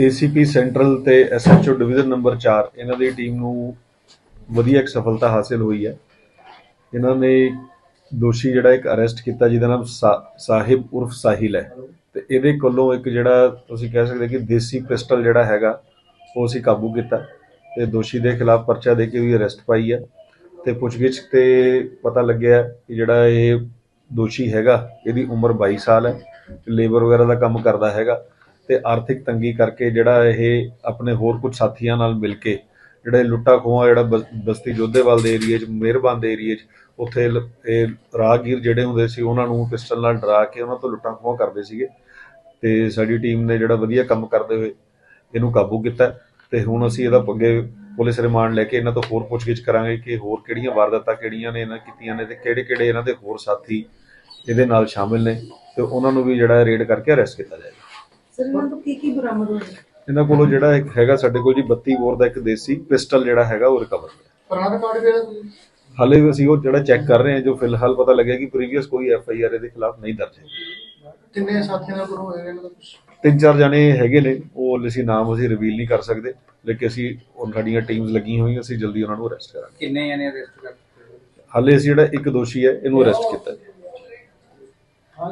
ACP central ਤੇ SHO division number 4 ਇਹਨਾਂ ਦੀ team ਨੂੰ ਵਧੀਆ ਇੱਕ ਸਫਲਤਾ ਹਾਸਿਲ ਹੋਈ ਹੈ। ਇਹਨਾਂ ਨੇ ਦੋਸ਼ੀ ਜਿਹੜਾ ਇੱਕ ਅਰੈਸਟ ਕੀਤਾ, ਜਿਹਦਾ ਨਾਮ ਸਾ- ਸਾਹਿਬ ਉਰਫ ਸਾਹਿਲ ਹੈ। ਤੇ ਇਹਦੇ ਕੋਲੋਂ ਇੱਕ ਜਿਹੜਾ ਤੁਸੀਂ ਕਹਿ ਸਕਦੇ ਕਿ ਦੇਸੀ ਪਿਸਟਲ ਜਿਹੜਾ ਹੈਗਾ, ਉਹ ਅਸੀਂ ਕਾਬੂ ਕੀਤਾ। ਤੇ ਦੋਸ਼ੀ ਦੇ ਖਿਲਾਫ ਪਰਚਾ ਦੇ ਕੇ ਵੀ ਅਰੈਸਟ ਪਾਈ ਹੈ। ਤੇ ਪੁੱਛਗਿੱਛ ਤੇ ਪਤਾ ਲੱਗਿਆ ਕਿ ਜਿਹੜਾ ਇਹ ਦੋਸ਼ੀ ਹੈਗਾ, ਇਹਦੀ ਉਮਰ 22 ਸਾਲ ਹੈ। ਲੇਬਰ ਵਗੈਰਾ ਦਾ ਕੰਮ ਕਰਦਾ ਹੈਗਾ। ਤੇ ਆਰਥਿਕ ਤੰਗੀ ਕਰਕੇ ਜਿਹੜਾ ਇਹ ਆਪਣੇ ਹੋਰ ਕੁਝ ਸਾਥੀਆਂ ਨਾਲ ਮਿਲ ਕੇ ਜਿਹੜਾ ਲੁੱਟਾ ਖੋਹਾਂ, ਜਿਹੜਾ ਬਸ- ਬਸਤੀ ਜੋਧੇਵਾਲ ਦੇ ਏਰੀਏ 'ਚ, ਮਿਹਰਬਾਨ ਦੇ ਏਰੀਏ 'ਚ, ਉੱਥੇ ਲ- ਇਹ ਰਾਹਗੀਰ ਜਿਹੜੇ ਹੁੰਦੇ ਸੀ, ਉਹਨਾਂ ਨੂੰ ਪਿਸਟਲ ਨਾਲ ਡਰਾ ਕੇ ਉਹਨਾਂ ਤੋਂ ਲੁੱਟਾਂ ਖੋਹਾਂ ਕਰਦੇ ਸੀਗੇ ਤੇ ਸਾਡੀ ਟੀਮ ਨੇ ਜਿਹੜਾ ਵਧੀਆ ਕੰਮ ਕਰਦੇ ਹੋਏ ਇਹਨੂੰ ਕਾਬੂ ਕੀਤਾ ਤੇ ਹੁਣ ਅਸੀਂ ਇਹਦਾ ਅੱਗੇ ਪੁਲਿਸ ਰਿਮਾਂਡ ਲੈ ਕੇ ਇਹਨਾਂ ਤੋਂ ਹੋਰ ਪੁੱਛਗਿੱਛ ਕਰਾਂਗੇ ਕਿ ਹੋਰ ਕਿਹੜੀਆਂ ਵਾਰਦਾਤਾਂ ਕਿਹੜੀਆਂ ਨੇ ਇਹਨਾਂ ਕੀਤੀਆਂ ਨੇ ਤੇ ਕਿਹੜੇ ਕਿਹੜੇ ਇਹਨਾਂ ਦੇ ਹੋਰ ਸਾਥੀ ਇਹਦੇ ਨਾਲ ਸ਼ਾਮਿਲ ਨੇ ਤੇ ਉਹਨਾਂ ਨੂੰ ਵੀ ਜਿਹੜਾ ਰੇਡ ਕਰਕੇ ਅਰੈਸਟ ਕੀਤਾ ਜਾਏਗਾ। ਸਰ ਇਹਨਾਂ ਤੋਂ ਕੀ ਕੀ ਬਰਾਮਦ ਹੋਇਆ? ਇਹਨਾਂ ਕੋਲੋਂ ਜਿਹੜਾ ਇੱਕ ਹੈਗਾ ਸਾਡੇ ਕੋਲ ਜੀ 32 ਬੋਰ ਦਾ ਇੱਕ ਦੇਸੀ ਪਿਸਟਲ ਜਿਹੜਾ ਹੈਗਾ ਉਹ ਰਿਕਵਰ ਹੋਇਆ। ਪੁਰਾਣਾ ਕਾਰਡ ਕਿਹੜਾ ਸੀ? ਹਾਲੇ ਵੀ ਅਸੀਂ ਉਹ ਜਿਹੜਾ ਚੈੱਕ ਕਰ ਰਹੇ ਹਾਂ ਜੋ ਫਿਲਹਾਲ ਪਤਾ ਲੱਗਿਆ ਕਿ ਪ੍ਰੀਵੀਅਸ ਕੋਈ ਐਫ ਆਈ ਆਰ ਇਹਦੇ ਖਿਲਾਫ ਨਹੀਂ ਦਰਜ ਹੈ। ਕਿੰਨੇ ਸਾਥੀਆਂ ਇਹਨਾਂ ਦਾ ਤਿੰਨ ਚਾਰ ਜਣੇ ਹੈਗੇ ਨੇ ਉਹ ਅਸੀਂ ਨਾਮ ਅਸੀਂ ਰਿਵੀਲ ਨਹੀਂ ਕਰ ਸਕਦੇ ਲੇਕਿਨ ਅਸੀਂ ਉਹ ਸਾਡੀਆਂ ਟੀਮਸ ਲੱਗੀਆਂ ਹੋਈਆਂ ਅਸੀਂ ਜਲਦੀ ਉਹਨਾਂ ਨੂੰ ਅਰੈਸਟ ਕਰਾਂਗੇ। ਕਿੰਨੇ ਜਣੇ ਅਰੈਸਟ ਕਰ ਹਾਲੇ ਅਸੀਂ ਜਿਹੜਾ ਇੱਕ ਦੋਸ਼ੀ ਹੈ ਇਹਨੂੰ ਅਰੈਸਟ ਕੀਤਾ ਹਾਂ